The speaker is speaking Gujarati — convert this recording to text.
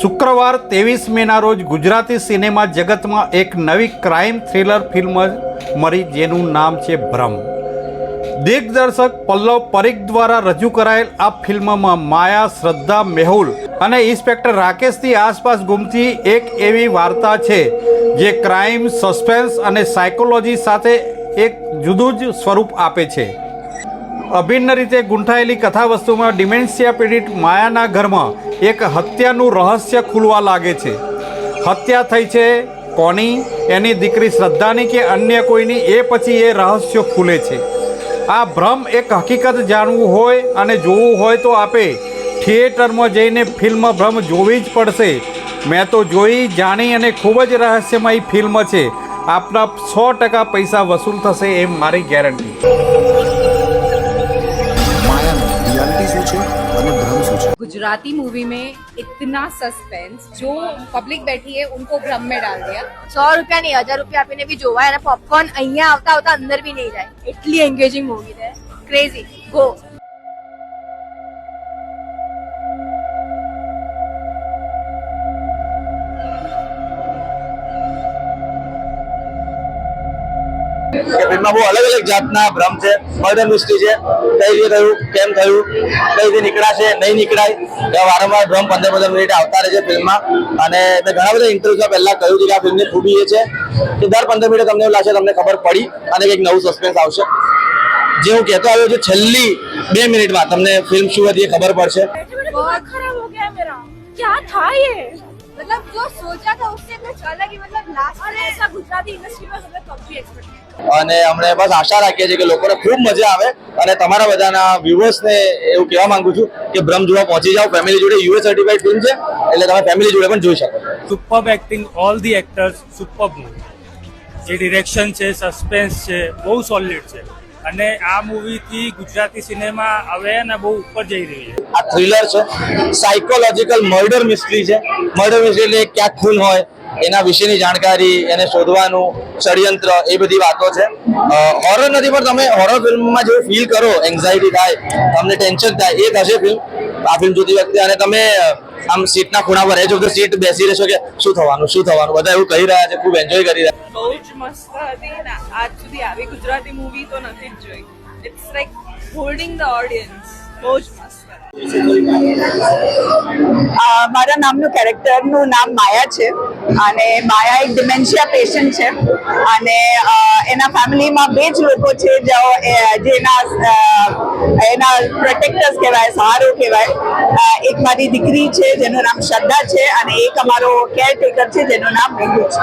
શુક્રવાર ત્રેવીસ મેના રોજ ગુજરાતી સિનેમા જગતમાં એક નવી ક્રાઇમ થ્રિલર ફિલ્મ મળી જેનું નામ છે ભ્રમ. દિગ્દર્શક પલ્લવ પરીખ દ્વારા રજૂ કરાયેલ આ ફિલ્મમાં માયા, શ્રદ્ધા, મેહુલ અને ઇન્સ્પેક્ટર રાકેશની આસપાસ ગુમતી એક એવી વાર્તા છે જે ક્રાઇમ, સસ્પેન્સ અને સાયકોલોજી સાથે એક જુદું જ સ્વરૂપ આપે છે. અભિન્ન રીતે ગૂંથાયેલી કથાવસ્તુમાં ડિમેન્શિયા પીડિત માયાના ઘરમાં એક હત્યાનું રહસ્ય ખુલવા લાગે છે. હત્યા થઈ છે કોની? એની દીકરી શ્રદ્ધાની કે અન્ય કોઈની? એ પછી એ રહસ્ય ખુલે છે. આ ભ્રમ એક હકીકત જાણવું હોય અને જોવું હોય તો આપે થિયેટરમાં જઈને ફિલ્મ ભ્રમ જોવી જ પડશે. મેં તો જોઈ, જાણી અને ખૂબ જ રહસ્યમય ફિલ્મ છે. આપના સો ટકા પૈસા વસૂલ થશે એમ મારી ગેરંટી. गुजराती मूवी में इतना सस्पेंस जो पब्लिक बैठी है उनको भ्रम में डाल दिया સો રૂપિયા નહીં હજાર રૂપિયા આપીને બી જોવાય અને પોપકોર્ન અહીંયા આવતા આવતા અંદર બી નહીં જાય એટલી એન્ગેજિંગ મૂવી છે ક્રેઝી ગો કે ફિલ્મમાં બહુ અલગ અલગ જાતના ભ્રમ છે મર્ડર મિસ્ટ્રી છે કઈ રીતે થયું કેમ થયું કઈ રીતે નીકળાશે નહીં નીકળાય એવા વારંવાર ભ્રમ પંદર પંદર મિનિટ આવતા રહે છે ફિલ્મમાં અને મેં ઘણા બધા ઇન્ટરવ્યુમાં પહેલા કહ્યું હતું કે આ ફિલ્મની ખૂબી એ છે કે દર પંદર મિનિટે તમને એવું લાગશે તમને ખબર પડી અને કંઈક નવું સસ્પેન્સ આવશે જે હું કહેતો આવ્યો છું છેલ્લી બે મિનિટમાં તમને ફિલ્મ શું હતી એ ખબર પડશે बहुत खराब हो गया है मेरा क्या था ये मतलब जो सोचा था उससे कुछ अलग ही मतलब लास्ट में ऐसा गुजराती इंडस्ट्री में हमने कभी एक्सपेक्ट અને અમે બસ આશા રાખીએ છીએ કે લોકોને ખૂબ મજા આવે અને તમારા બધાના વ્યુઅર્સને એવું કહેવા માંગુ છું કે ભ્રમ જોવા પહોંચી જાઓ ફેમિલી જોડે યુએસ સર્ટિફાઈડ ફિલ્મ છે એટલે તમે ફેમિલી જોડે પણ જોઈ શકો છો superb acting all the actors superb movie જે ડિરેક્શન છે સસ્પેન્સ છે બહુ સોલિડ છે અને આ મૂવીથી ગુજરાતી સિનેમા હવે ને બહુ ઉપર જઈ રહી છે. આ થ્રિલર છે. સાયકોલોજીકલ મર્ડર મિસ્ટ્રી છે. મર્ડર મિસ્ટ્રી એટલે ક્યાંક ખૂન હોય, એના વિશેની જાણકારી, એને શોધવાનું, ષડયંત્ર, એ બધી વાતો છે. હોરર નથી, પણ તમે હોરર ફિલ્મમાં જે ફીલ કરો એન્ઝાયટી થાય, તમને ટેન્શન થાય, એ થશે ફિલ્મ આ ફિલ્મ જોતી વખતે અને તમે આમ સીટના ખૂણા પર રહેજો કે સીટ બેસી રહેશો કે શું થવાનું શું થવાનું, બધા એવું કહી રહ્યા છે, ખૂબ એન્જોય કરી રહ્યા. બહુ જ મસ્ત હતી ને આજ સુધી આવી ગુજરાતી મૂવી તો નથી જ જોઈ. It's like holding the audience બહુ જ મસ્ત મારા નામનું કેરેક્ટરનું નામ માયા છે અને માયા એક ડિમેન્શિયા પેશન્ટ છે અને એના ફેમિલીમાં બે જ લોકો છે જેના એના પ્રોટેક્ટર્સ કહેવાય, સહારો કહેવાય. એક મારી દીકરી છે જેનું નામ શ્રદ્ધા છે અને એક અમારો કેરટેકર છે જેનું નામ મેહુ છે.